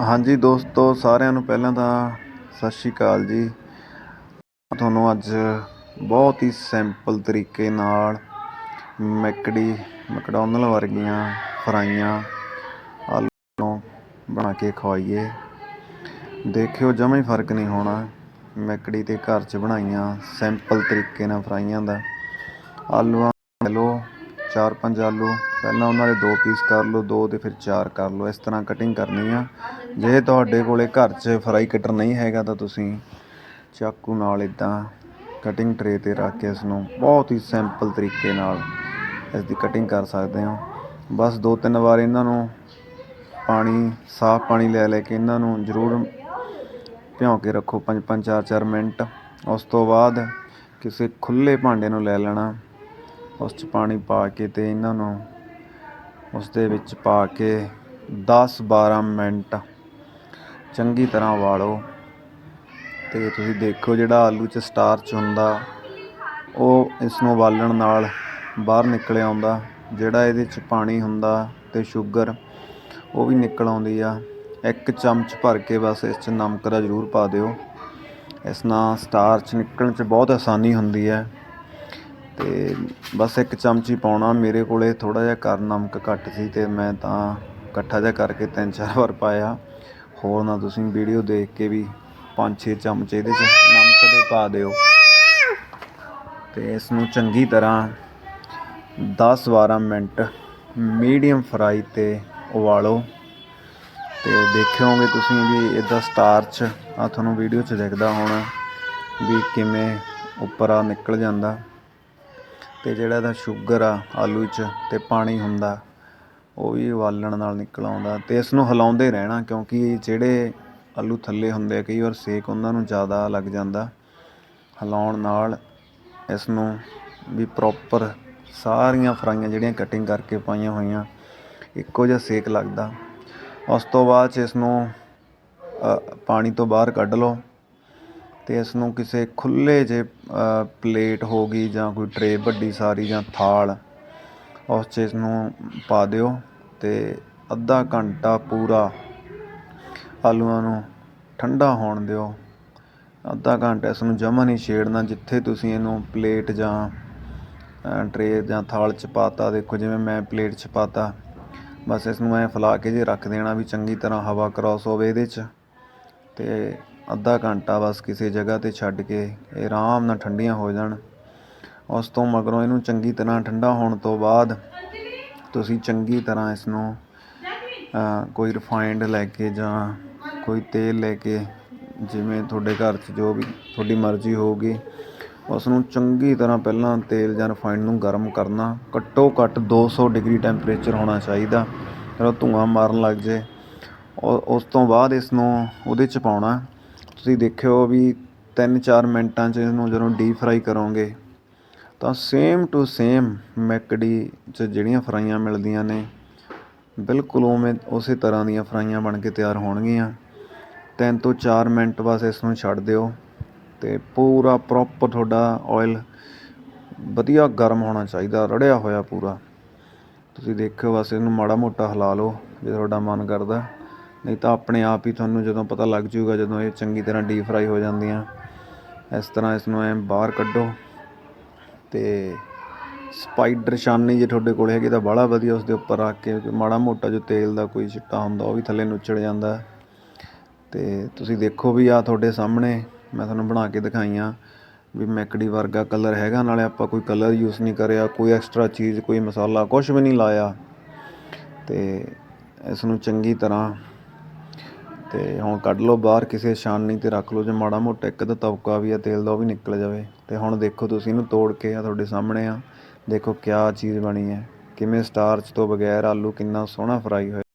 ਹਾਂਜੀ ਦੋਸਤੋ, ਸਾਰਿਆਂ ਨੂੰ ਪਹਿਲਾਂ ਤਾਂ ਸਤਿ ਸ਼੍ਰੀ ਅਕਾਲ ਜੀ। ਤੁਹਾਨੂੰ ਅੱਜ ਬਹੁਤ ਹੀ ਸਿੰਪਲ ਤਰੀਕੇ ਨਾਲ ਮੈਕੜੀ ਮੈਕਡੋਨਲ ਵਰਗੀਆਂ ਫਰਾਈਆਂ ਆਲੂ ਬਣਾ ਕੇ ਖਵਾਈਏ। ਦੇਖਿਓ, ਜਮਾਂ ਹੀ ਫ਼ਰਕ ਨਹੀਂ ਹੋਣਾ। ਮੈਕੜੀ ਤੇ ਘਰ 'ਚ ਬਣਾਈਆਂ ਸਿੰਪਲ ਤਰੀਕੇ ਨਾਲ ਫਰਾਈਆਂ ਦਾ। ਆਲੂਆਂ ਲੈ ਲਓ, ਚਾਰ ਪੰਜ ਆਲੂ। ਪਹਿਲਾਂ ਉਹਨਾਂ ਦੇ ਦੋ ਪੀਸ ਕਰ ਲਓ, ਦੋ ਤੇ ਫਿਰ ਚਾਰ ਕਰ ਲਓ। ਇਸ ਤਰ੍ਹਾਂ ਕਟਿੰਗ ਕਰਨੀ ਆ। ਜੇ ਤੁਹਾਡੇ ਕੋਲੇ ਘਰ 'ਚ ਫਰਾਈ ਕਟਰ ਨਹੀਂ ਹੈਗਾ ਤਾਂ ਤੁਸੀਂ ਚਾਕੂ ਨਾਲ ਇਦਾਂ ਕਟਿੰਗ ਟਰੇ ਤੇ ਰੱਖ ਕੇ ਇਸ ਨੂੰ ਬਹੁਤ ਹੀ ਸਿੰਪਲ ਤਰੀਕੇ ਨਾਲ ਇਸ ਦੀ ਕਟਿੰਗ ਕਰ ਸਕਦੇ ਹੋ। ਬਸ ਦੋ ਤਿੰਨ ਵਾਰ ਇਹਨਾਂ ਨੂੰ ਪਾਣੀ, ਸਾਫ਼ ਪਾਣੀ ਲੈ ਲੈ ਕੇ ਇਹਨਾਂ ਨੂੰ ਜ਼ਰੂਰ ਭਿਉਂ ਕੇ ਰੱਖੋ ਪੰਜ ਪੰਜ, ਚਾਰ ਚਾਰ ਮਿੰਟ। ਉਸ ਤੋਂ ਬਾਅਦ ਕਿਸੇ ਖੁੱਲੇ ਭਾਂਡੇ ਨੂੰ ਲੈ ਲੈਣਾ। ਉਸ 'ਚ ਪਾਣੀ ਪਾ ਕੇ ਤੇ ਇਹਨਾਂ ਨੂੰ ਉਸ ਦੇ ਵਿੱਚ ਪਾ ਕੇ 10 12 ਮਿੰਟ ਚੰਗੀ ਤਰ੍ਹਾਂ ਉਬਾਲੋ ਅਤੇ ਤੁਸੀਂ ਦੇਖੋ ਜਿਹੜਾ ਆਲੂ 'ਚ ਸਟਾਰਚ ਹੁੰਦਾ, ਉਹ ਇਸ ਨੂੰ ਉਬਾਲਣ ਨਾਲ ਬਾਹਰ ਨਿਕਲ ਆਉਂਦਾ, ਜਿਹੜਾ ਇਹਦੇ 'ਚ ਪਾਣੀ ਹੁੰਦਾ ਅਤੇ ਸ਼ੂਗਰ ਉਹ ਵੀ ਨਿਕਲ ਆਉਂਦੀ ਆ। ਇੱਕ ਚਮਚ ਭਰ ਕੇ ਬਸ ਇਸ 'ਚ ਨਮਕ ਦਾ ਜ਼ਰੂਰ ਪਾ ਦਿਓ। ਇਸ ਨਾਲ ਸਟਾਰਚ ਨਿਕਲਣ 'ਚ ਬਹੁਤ ਆਸਾਨੀ ਹੁੰਦੀ ਹੈ। ਅਤੇ ਬਸ ਇੱਕ ਚਮਚ ਹੀ ਪਾਉਣਾ। ਮੇਰੇ ਕੋਲੇ ਥੋੜ੍ਹਾ ਜਿਹਾ ਕਰ ਨਮਕ ਘੱਟ ਸੀ ਅਤੇ ਮੈਂ ਤਾਂ ਇਕੱਠਾ ਜਿਹਾ ਕਰਕੇ ਤਿੰਨ ਚਾਰ ਵਾਰ ਪਾਇਆ। ਹੋਰ ਨਾ ਤੁਸੀਂ ਵੀਡੀਓ ਦੇਖ ਕੇ ਵੀ 5-6 ਚਮਚ ਇਹਦੇ 'ਚ ਨਮਕ ਦੇ ਪਾ ਦਿਓ। ਤੇ ਇਸ ਨੂੰ ਚੰਗੀ ਤਰ੍ਹਾਂ 10-12 ਮਿੰਟ ਮੀਡੀਅਮ ਫਰਾਈ ਤੇ ਉਬਾਲੋ। ਤੇ ਦੇਖਿਓਗੇ ਤੁਸੀਂ ਵੀ ਇਹਦਾ ਸਟਾਰਚ ਆ ਤੁਹਾਨੂੰ ਵੀਡੀਓ 'ਚ ਦਿਖਦਾ ਹੋਣਾ ਵੀ ਕਿਵੇਂ ਉੱਪਰ ਆ ਨਿਕਲ ਜਾਂਦਾ। ਤੇ ਜਿਹੜਾ ਇਹਦਾ ਸ਼ੂਗਰ ਆ, ਆਲੂ 'ਚ ਤੇ ਪਾਣੀ ਹੁੰਦਾ ਉਹ ਵੀ ਉਬਾਲਣ ਨਾਲ ਨਿਕਲ ਆਉਂਦਾ ਅਤੇ ਇਸ ਨੂੰ ਹਿਲਾਉਂਦੇ ਰਹਿਣਾ ਕਿਉਂਕਿ ਜਿਹੜੇ ਆਲੂ ਥੱਲੇ ਹੁੰਦੇ ਆ, ਕਈ ਵਾਰ ਸੇਕ ਉਹਨਾਂ ਨੂੰ ਜ਼ਿਆਦਾ ਲੱਗ ਜਾਂਦਾ। ਹਿਲਾਉਣ ਨਾਲ ਇਸ ਨੂੰ ਵੀ ਪ੍ਰੋਪਰ ਸਾਰੀਆਂ ਫਰਾਈਆਂ ਜਿਹੜੀਆਂ ਕਟਿੰਗ ਕਰਕੇ ਪਾਈਆਂ ਹੋਈਆਂ, ਇੱਕੋ ਜਿਹਾ ਸੇਕ ਲੱਗਦਾ। ਉਸ ਤੋਂ ਬਾਅਦ 'ਚ ਇਸ ਨੂੰ ਪਾਣੀ ਤੋਂ ਬਾਹਰ ਕੱਢ ਲਓ ਤੇ ਇਸ ਨੂੰ ਕਿਸੇ ਖੁੱਲੇ ਜੇ ਪਲੇਟ ਹੋ ਗਈ ਜਾਂ ਕੋਈ ਟਰੇ ਵੱਡੀ ਸਾਰੀ ਜਾਂ ਥਾਲ ਉਸ 'ਚ ਨੂੰ ਪਾ ਦਿਓ ਅਤੇ ਅੱਧਾ ਘੰਟਾ ਪੂਰਾ ਆਲੂਆਂ ਨੂੰ ਠੰਡਾ ਹੋਣ ਦਿਓ। ਅੱਧਾ ਘੰਟਾ ਇਸ ਨੂੰ ਜਮਾ ਨਹੀਂ ਛੇੜਨਾ। ਜਿੱਥੇ ਤੁਸੀਂ ਇਹਨੂੰ ਪਲੇਟ ਜਾਂ ਟਰੇ ਜਾਂ ਥਾਲ 'ਚ ਪਾਤਾ, ਦੇਖੋ ਜਿਵੇਂ ਮੈਂ ਪਲੇਟ 'ਚ ਪਾਤਾ, ਬਸ ਇਸ ਨੂੰ ਐ ਫੈਲਾ ਕੇ ਜੇ ਰੱਖ ਦੇਣਾ ਵੀ ਚੰਗੀ ਤਰ੍ਹਾਂ ਹਵਾ ਕ੍ਰਾਸ ਹੋਵੇ ਇਹਦੇ 'ਚ, ਤੇ ਅੱਧਾ ਘੰਟਾ ਬਸ ਕਿਸੇ ਜਗ੍ਹਾ ਤੇ ਛੱਡ ਕੇ ਇਹ ਆਰਾਮ ਨਾਲ ਠੰਡੀਆਂ ਹੋ ਜਾਣ। ਉਸ ਤੋਂ ਮਗਰੋਂ ਇਹਨੂੰ ਚੰਗੀ ਤਰ੍ਹਾਂ ਠੰਡਾ ਹੋਣ ਤੋਂ ਬਾਅਦ ਤੁਸੀਂ ਚੰਗੀ ਤਰ੍ਹਾਂ ਇਸ ਨੂੰ ਕੋਈ ਰਿਫਾਈਂਡ ਲੈ ਕੇ ਜਾਂ ਕੋਈ ਤੇਲ ਲੈ ਕੇ ਜਿਵੇਂ ਤੁਹਾਡੇ ਘਰ 'ਚ ਜੋ ਵੀ ਤੁਹਾਡੀ ਮਰਜ਼ੀ ਹੋਊਗੀ ਉਸ ਨੂੰ ਚੰਗੀ ਤਰ੍ਹਾਂ ਪਹਿਲਾਂ ਤੇਲ ਜਾਂ ਰਿਫਾਈਨਡ ਨੂੰ ਗਰਮ ਕਰਨਾ, ਘੱਟੋ ਘੱਟ 200 ਡਿਗਰੀ ਟੈਂਪਰੇਚਰ ਹੋਣਾ ਚਾਹੀਦਾ, ਜਦੋਂ ਧੂਆਂ ਮਾਰਨ ਲੱਗ ਜੇ। ਔਰ ਉਸ ਤੋਂ ਬਾਅਦ ਇਸ ਨੂੰ ਉਹਦੇ 'ਚ ਪਾਉਣਾ। ਤੁਸੀਂ ਦੇਖਿਓ ਵੀ 3-4 ਮਿੰਟਾਂ 'ਚ ਇਹਨੂੰ ਜਦੋਂ ਡੀਪ ਫਰਾਈ ਕਰੋਗੇ ਤਾਂ ਸੇਮ ਟੂ ਸੇਮ ਮੈਕਡੀ 'ਚ ਜਿਹੜੀਆਂ ਫਰਾਈਆਂ ਮਿਲਦੀਆਂ ਨੇ, ਬਿਲਕੁਲ ਉਵੇਂ ਉਸੇ ਤਰ੍ਹਾਂ ਦੀਆਂ ਫਰਾਈਆਂ ਬਣ ਕੇ ਤਿਆਰ ਹੋਣਗੀਆਂ। ਤਿੰਨ ਤੋਂ ਚਾਰ ਮਿੰਟ ਬਸ ਇਸ ਨੂੰ ਛੱਡ ਦਿਓ ਅਤੇ ਪੂਰਾ ਪ੍ਰੋਪਰ ਤੁਹਾਡਾ ਆਇਲ ਵਧੀਆ ਗਰਮ ਹੋਣਾ ਚਾਹੀਦਾ, ਰੜਿਆ ਹੋਇਆ ਪੂਰਾ। ਤੁਸੀਂ ਦੇਖਿਓ ਬਸ ਇਹਨੂੰ ਮਾੜਾ ਮੋਟਾ ਹਿਲਾ ਲਓ ਜੇ ਤੁਹਾਡਾ ਮਨ ਕਰਦਾ। ਨਹੀਂ ਤਾਂ ਆਪਣੇ ਆਪ ਹੀ ਤੁਹਾਨੂੰ ਜਦੋਂ ਪਤਾ ਲੱਗ ਜਾਊਗਾ ਜਦੋਂ ਇਹ ਚੰਗੀ ਤਰ੍ਹਾਂ ਡੀਪ ਫਰਾਈ ਹੋ ਜਾਂਦੀਆਂ। ਇਸ ਤਰ੍ਹਾਂ ਇਸ ਨੂੰ ਐ ਬਾਹਰ ਕੱਢੋ। ਅਤੇ ਸਪਾਈਡਰ ਛਾਨਣੀ ਜੇ ਤੁਹਾਡੇ ਕੋਲ ਹੈਗੀ ਤਾਂ ਬਾਹਲਾ ਵਧੀਆ ਉਸਦੇ ਉੱਪਰ ਰੱਖ ਕੇ ਮਾੜਾ ਮੋਟਾ ਜੋ ਤੇਲ ਦਾ ਕੋਈ ਛਿੱਟਾ ਹੁੰਦਾ ਉਹ ਵੀ ਥੱਲੇ ਨੁੱਚੜ ਜਾਂਦਾ। ਅਤੇ ਤੁਸੀਂ ਦੇਖੋ ਵੀ ਆ ਤੁਹਾਡੇ ਸਾਹਮਣੇ ਮੈਂ ਤੁਹਾਨੂੰ ਬਣਾ ਕੇ ਦਿਖਾਈਆਂ ਵੀ ਮੈਕੜੀ ਵਰਗਾ ਕਲਰ ਹੈਗਾ, ਨਾਲੇ ਆਪਾਂ ਕੋਈ ਕਲਰ ਯੂਜ਼ ਨਹੀਂ ਕਰਿਆ, ਕੋਈ ਐਕਸਟਰਾ ਚੀਜ਼, ਕੋਈ ਮਸਾਲਾ ਕੁਝ ਵੀ ਨਹੀਂ ਲਾਇਆ। ਤੇ ਇਸ ਨੂੰ ਚੰਗੀ ਤਰ੍ਹਾਂ ਤੇ ਹੁਣ ਕੱਢ ਲਓ ਬਾਹਰ ਕਿਸੇ ਛਾਨਣੀ ਤੇ ਰੱਖ ਲਓ, ਜੇ ਮਾੜਾ ਮੋਟਾ ਇੱਕ ਅੱਧਾ ਤਵਕਾ ਵੀ ਆ ਤੇਲ ਦਾ, ਉਹ ਵੀ ਨਿਕਲ ਜਾਵੇ। ਅਤੇ ਹੁਣ ਦੇਖੋ ਤੁਸੀਂ ਇਹਨੂੰ ਤੋੜ ਕੇ ਆ ਤੁਹਾਡੇ ਸਾਹਮਣੇ ਆ। ਦੇਖੋ ਕਿਆ ਚੀਜ਼ ਬਣੀ ਹੈ। ਕਿਵੇਂ ਸਟਾਰਚ ਤੋਂ ਬਗੈਰ ਆਲੂ ਕਿੰਨਾ ਸੋਹਣਾ ਫਰਾਈ ਹੋਇਆ।